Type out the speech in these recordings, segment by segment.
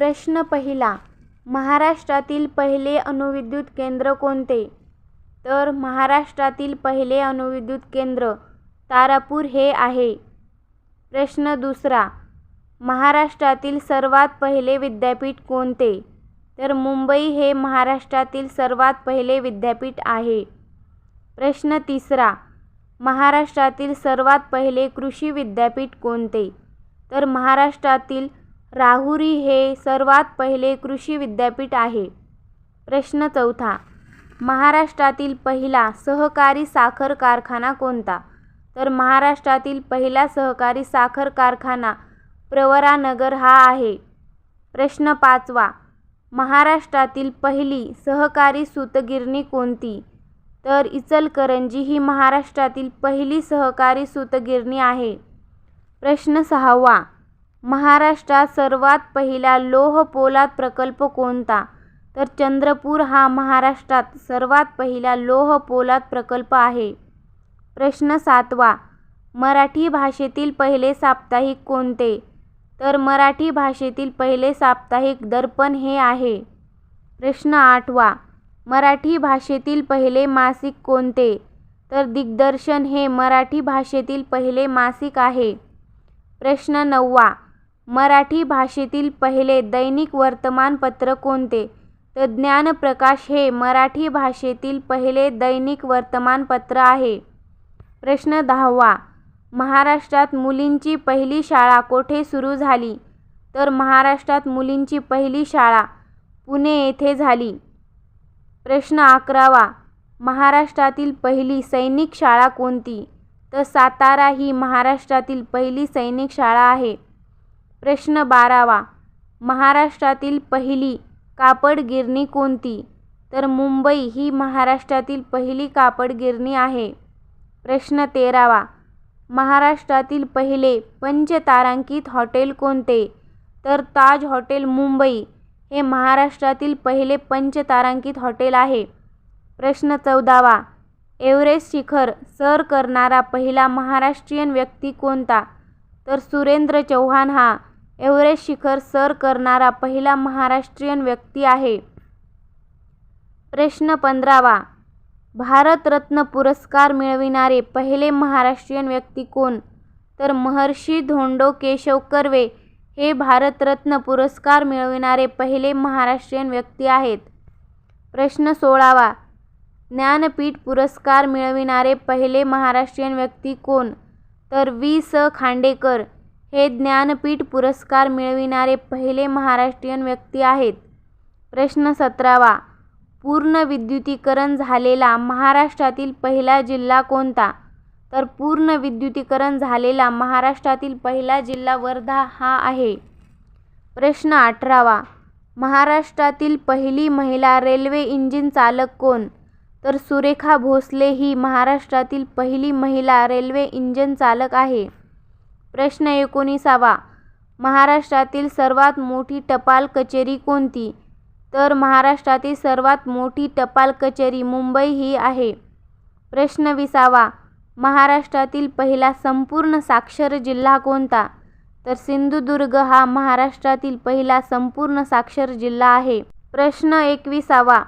प्रश्न पहिला महाराष्ट्रातील पहिले अणुविद्युत केंद्र कोणते? तर महाराष्ट्रातील पहिले अणुविद्युत केंद्र तारापूर हे आहे. प्रश्न दुसरा महाराष्ट्रातील सर्वात पहिले विद्यापीठ कोणते? तर मुंबई हे महाराष्ट्रातील सर्वात पहिले विद्यापीठ आहे. प्रश्न तिसरा महाराष्ट्रातील सर्वात पहिले कृषी विद्यापीठ कोणते? तर महाराष्ट्रातील राहुरी हे सर्वात पहिले कृषी विद्यापीठ आहे. प्रश्न चौथा. महाराष्ट्रातील पहिला सहकारी साखर कारखाना कोणता? तर महाराष्ट्रातील पहिला सहकारी साखर कारखाना प्रवरानगर हा आहे. प्रश्न पाचवा. महाराष्ट्रातील पहिली सहकारी सूतगिरणी कोणती? तर इचलकरंजी ही महाराष्ट्रातील पहिली सहकारी सूतगिरणी आहे. प्रश्न सहावा. महाराष्ट्रात सर्वात पहिला लोह पोलाद प्रकल्प कोणता? तर चंद्रपूर हा महाराष्ट्रात सर्वात पहिला लोह पोलाद प्रकल्प आहे. प्रश्न सातवा. मराठी भाषेतील पहिले साप्ताहिक कोणते? तर मराठी भाषेतील पहिले साप्ताहिक दर्पण हे आहे. प्रश्न आठवा. मराठी भाषेतील पहिले मासिक कोणते? तर दिग्दर्शन हे मराठी भाषेतील पहिले मासिक आहे. प्रश्न नववा. मराठी भाषेतील पहिले दैनिक वर्तमानपत्र कोणते? तर ज्ञानप्रकाश हे मराठी भाषेतील पहिले दैनिक वर्तमानपत्र आहे. प्रश्न दहावा. महाराष्ट्रात मुलींची पहिली शाळा कोठे सुरू झाली? तर महाराष्ट्रात मुलींची पहिली शाळा पुणे येथे झाली. प्रश्न अकरावा. महाराष्ट्रातील पहिली सैनिक शाळा कोणती? तर सातारा ही महाराष्ट्रातील पहिली सैनिक शाळा आहे. प्रश्न बारावा. महाराष्ट्रातील पहिली कापड गिरणी कोणती? तर मुंबई ही महाराष्ट्रातील पहिली कापड गिरणी आहे. प्रश्न तेरावा. महाराष्ट्रातील पहिले पंचतारांकित हॉटेल कोणते? तर ताज हॉटेल मुंबई हे महाराष्ट्रातील पहिले पंचतारांकित हॉटेल आहे. प्रश्न चौदावा. एव्हरेस्ट शिखर सर करणारा पहिला महाराष्ट्रीयन व्यक्ती कोणता? तर सुरेंद्र चौहान हा एव्हरेस्ट शिखर सर करणारा पहिला महाराष्ट्रीयन व्यक्ती आहे. प्रश्न पंधरावा. भारतरत्न पुरस्कार मिळविणारे पहिले महाराष्ट्रीयन व्यक्ती कोण? तर महर्षी धोंडो केशव कर्वे हे भारतरत्न पुरस्कार मिळविणारे पहिले महाराष्ट्रीयन व्यक्ती आहेत. प्रश्न सोळावा. ज्ञानपीठ पुरस्कार मिळविणारे पहिले महाराष्ट्रीयन व्यक्ती कोण? तर वी स खांडेकर. हे ज्ञानपीठ पुरस्कार मिळविणारे पहिले महाराष्ट्रीयन व्यक्ती आहेत. प्रश्न सतरावा. पूर्ण विद्युतीकरण झालेला महाराष्ट्रातील पहिला जिल्हा कोणता? तर पूर्ण विद्युतीकरण झालेला महाराष्ट्रातील पहिला जिल्हा वर्धा हा आहे. प्रश्न अठरावा. महाराष्ट्रातील पहिली महिला रेल्वे इंजिन चालक कोण? तर सुरेखा भोसले ही महाराष्ट्रातील पहिली महिला रेल्वे इंजिन चालक आहे. प्रश्न एकोणीसावा. महाराष्ट्रातील सर्वात मोठी टपाल कचेरी कोणती? तर महाराष्ट्रातील सर्वात मोठी टपाल कचेरी मुंबई ही आहे. प्रश्न विसावा. महाराष्ट्रातील पहिला संपूर्ण साक्षर जिल्हा कोणता? तर सिंधुदुर्ग हा महाराष्ट्रातील पहिला संपूर्ण साक्षर जिल्हा आहे. प्रश्न एकविसावा.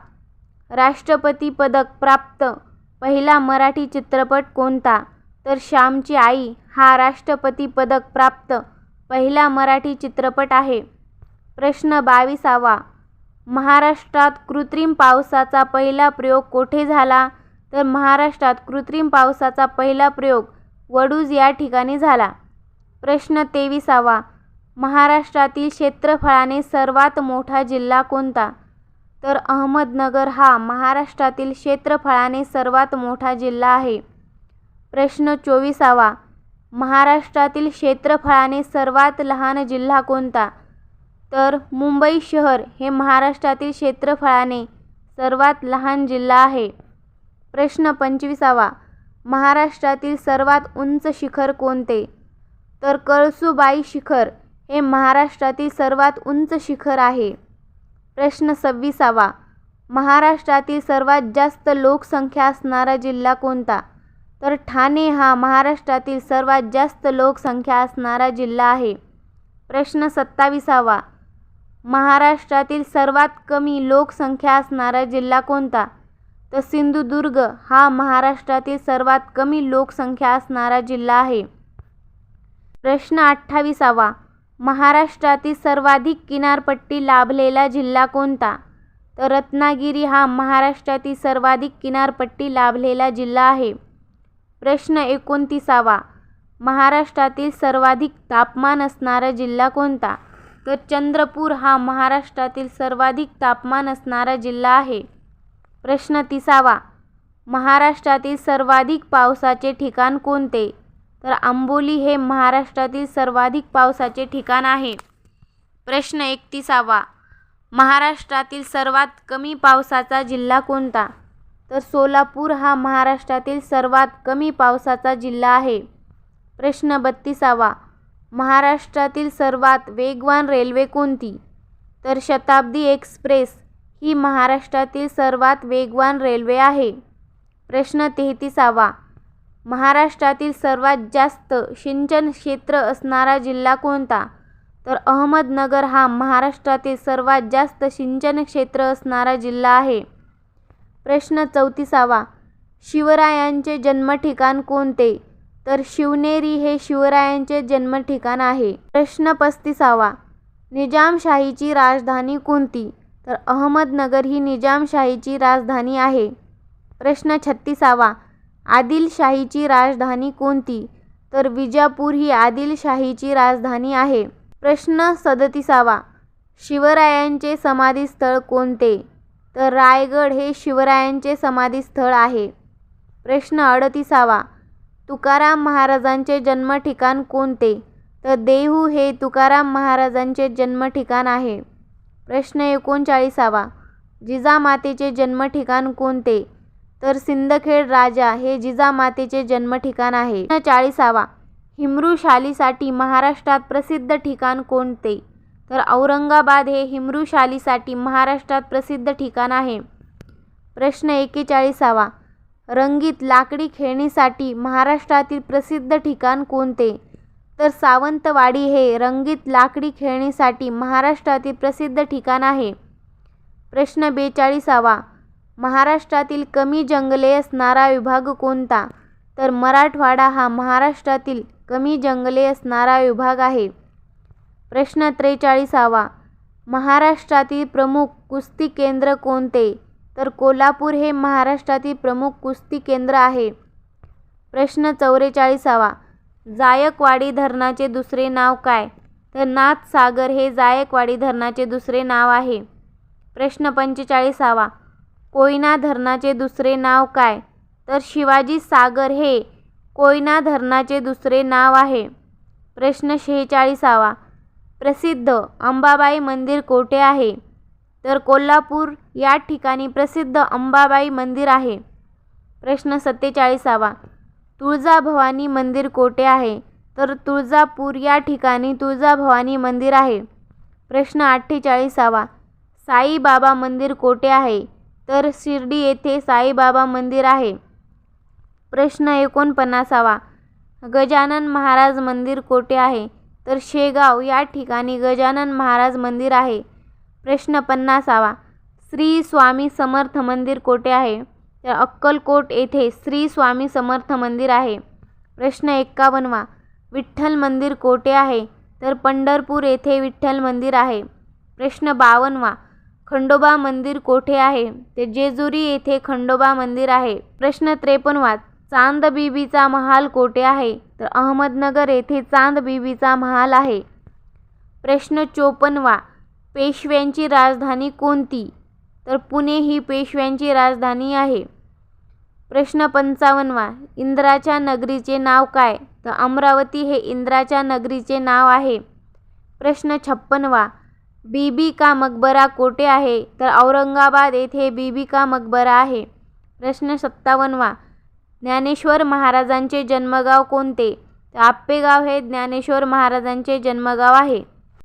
राष्ट्रपती पदक प्राप्त. पहिला मराठी चित्रपट कोणता? तर श्यामची आई हा राष्ट्रपती पदक प्राप्त पहिला मराठी चित्रपट आहे. प्रश्न बावीसावा. महाराष्ट्रात कृत्रिम पावसाचा पहिला प्रयोग कोठे झाला? तर महाराष्ट्रात कृत्रिम पावसाचा पहिला प्रयोग वडूज या ठिकाणी झाला. प्रश्न तेविसावा. महाराष्ट्रातील क्षेत्रफळाने सर्वात मोठा जिल्हा कोणता? तर अहमदनगर हा महाराष्ट्रातील क्षेत्रफळाने सर्वात मोठा जिल्हा आहे. प्रश्न चोवीसावा. महाराष्ट्रातील क्षेत्रफळाने सर्वात लहान जिल्हा कोणता? तर मुंबई शहर हे महाराष्ट्रातील क्षेत्रफळाने सर्वात लहान जिल्हा आहे. प्रश्न पंचवीसावा. महाराष्ट्रातील सर्वात उंच शिखर कोणते? तर कळसूबाई शिखर हे महाराष्ट्रातील सर्वात उंच शिखर आहे. प्रश्न सव्वीसावा. महाराष्ट्रातील सर्वात जास्त लोकसंख्या असणारा जिल्हा कोणता? तर ठाणे हा महाराष्ट्रातील सर्वात जास्त लोकसंख्या असणारा जिल्हा आहे. प्रश्न सत्तावीसावा. महाराष्ट्रातील सर्वात कमी लोकसंख्या असणारा जिल्हा कोणता? तर सिंधुदुर्ग हा महाराष्ट्रातील सर्वात कमी लोकसंख्या असणारा जिल्हा आहे. प्रश्न अठ्ठावीसावा. महाराष्ट्रातील सर्वाधिक किनारपट्टी लाभलेला जिल्हा कोणता? तर रत्नागिरी हा महाराष्ट्रातील सर्वाधिक किनारपट्टी लाभलेला जिल्हा आहे. प्रश्न एकोणतीसावा. महाराष्ट्रातील सर्वाधिक तापमान असणारा जिल्हा कोणता? तर चंद्रपूर हा महाराष्ट्रातील सर्वाधिक तापमान असणारा जिल्हा आहे. प्रश्न तिसावा. महाराष्ट्रातील सर्वाधिक पावसाचे ठिकाण कोणते? तर आंबोली हे महाराष्ट्रातील सर्वाधिक पावसाचे ठिकाण आहे. प्रश्न एकतीसावा. महाराष्ट्रातील सर्वात कमी पावसाचा जिल्हा कोणता? तर सोलापूर हा महाराष्ट्रातील सर्वात कमी पावसाचा जिल्हा आहे. प्रश्न बत्तीसावा. महाराष्ट्रातील सर्वात वेगवान रेल्वे कोणती? तर शताब्दी एक्सप्रेस ही महाराष्ट्रातील सर्वात वेगवान रेल्वे आहे. प्रश्न तेहतीसावा. महाराष्ट्रातील सर्वात जास्त सिंचन क्षेत्र असणारा जिल्हा कोणता? तर अहमदनगर हा महाराष्ट्रातील सर्वात जास्त सिंचन क्षेत्र असणारा जिल्हा आहे. प्रश्न चौतीसावा. शिवरायांचे जन्मठिकाण कोणते? तर शिवनेरी हे शिवरायांचे जन्मठिकाण आहे. प्रश्न पस्तीसावा. निजामशाहीची राजधानी कोणती? तर अहमदनगर ही निजामशाहीची राजधानी आहे. प्रश्न छत्तीसावा. आदिलशाहीची राजधानी कोणती? तर विजापूर ही आदिलशाहीची राजधानी आहे. प्रश्न सदतीसावा. शिवरायांचे समाधीस्थळ कोणते? तर रायगड हे शिवरायांचे समाधीस्थळ आहे. प्रश्न अडतीसावा. तुकाराम महाराजांचे जन्मठिकाण कोणते? तर देहू हे तुकाराम महाराजांचे जन्मठिकाण आहे. प्रश्न एकोणचाळीसावा. जिजामातेचे जन्मठिकाण कोणते? तर सिंदखेड राजा हे जिजामातेचे जन्मठिकाण आहे. चाळीसावा. हिमरू शालीसाठी महाराष्ट्रात प्रसिद्ध ठिकाण कोणते? तर औरंगाबाद हे हिमरूशालीसाठी महाराष्ट्रात प्रसिद्ध ठिकाण आहे. प्रश्न एकेचाळीसावा. रंगीत लाकडी खेळणीसाठी महाराष्ट्रातील प्रसिद्ध ठिकाण कोणते? तर सावंतवाडी हे रंगीत लाकडी खेळणीसाठी महाराष्ट्रातील प्रसिद्ध ठिकाण आहे. प्रश्न बेचाळीसावा. महाराष्ट्रातील कमी जंगले असणारा विभाग कोणता? तर मराठवाडा हा महाराष्ट्रातील कमी जंगले असणारा विभाग आहे. प्रश्न त्रेचाळीसावा. महाराष्ट्रातील प्रमुख कुस्ती केंद्र कोणते? तर कोल्हापूर हे महाराष्ट्रातील प्रमुख कुस्ती केंद्र आहे. प्रश्न चौवेचाळीसावा जायकवाडी धरणाचे दुसरे नाव काय? तर नाथसागर हे जायकवाडी धरणाचे दुसरे नाव आहे. प्रश्न पंचेचाळीसावा. कोयना धरणाचे दुसरे नाव काय? तर शिवाजी सागर हे कोयना धरणाचे दुसरे नाव आहे. प्रश्न शेहेचाळीसावा. प्रसिद्ध अंबाबाई मंदिर कोठे आहे? तर कोल्हापूर या ठिकाणी प्रसिद्ध अंबाबाई मंदिर आहे. प्रश्न सत्तेचाळीसावा. तुळजाभवानी मंदिर कोठे आहे? तर तुळजापूर या ठिकाणी तुळजाभवानी मंदिर आहे. प्रश्न अठ्ठेचाळीसावा. साईबाबा मंदिर कोठे आहे? तर शिर्डी येथे साईबाबा मंदिर आहे. प्रश्न एकोणपन्नासावा. गजानन महाराज मंदिर कोठे आहे? तर शेगाव या ठिकाणी गजानन महाराज मंदिर आहे. प्रश्न पन्नासावा. श्री स्वामी समर्थ मंदिर कोठे आहे? तर अक्कलकोट येथे श्री स्वामी समर्थ मंदिर आहे. प्रश्न एक्कावनवा विठ्ठल मंदिर कोठे आहे? तर पंढरपूर येथे विठ्ठल मंदिर आहे. प्रश्न बावनवा खंडोबा मंदिर कोठे आहे? ते जेजुरी येथे खंडोबा मंदिर आहे. प्रश्न त्रेपन्नवा चांदबीबीचा महाल कोठे आहे? तर अहमदनगर येथे चांदबीबीचा महाल आहे. प्रश्न चोपन्नवा पेशव्यांची राजधानी कोणती? तर पुणे ही पेशव्यांची राजधानी आहे. प्रश्न पंचावन्नवा इंद्राच्या नगरीचे नाव काय? तर अमरावती हे इंद्राच्या नगरीचे नाव आहे. प्रश्न छप्पनवा बीबी का मकबरा कोठे आहे? तर औरंगाबाद येथे बीबी का मकबरा आहे. प्रश्न सत्तावन्नवा ज्ञानेश्वर महाराजांचे जन्मगाव कोणते? आप्पेगाव हे ज्ञानेश्वर महाराजांचे जन्मगाव आहे.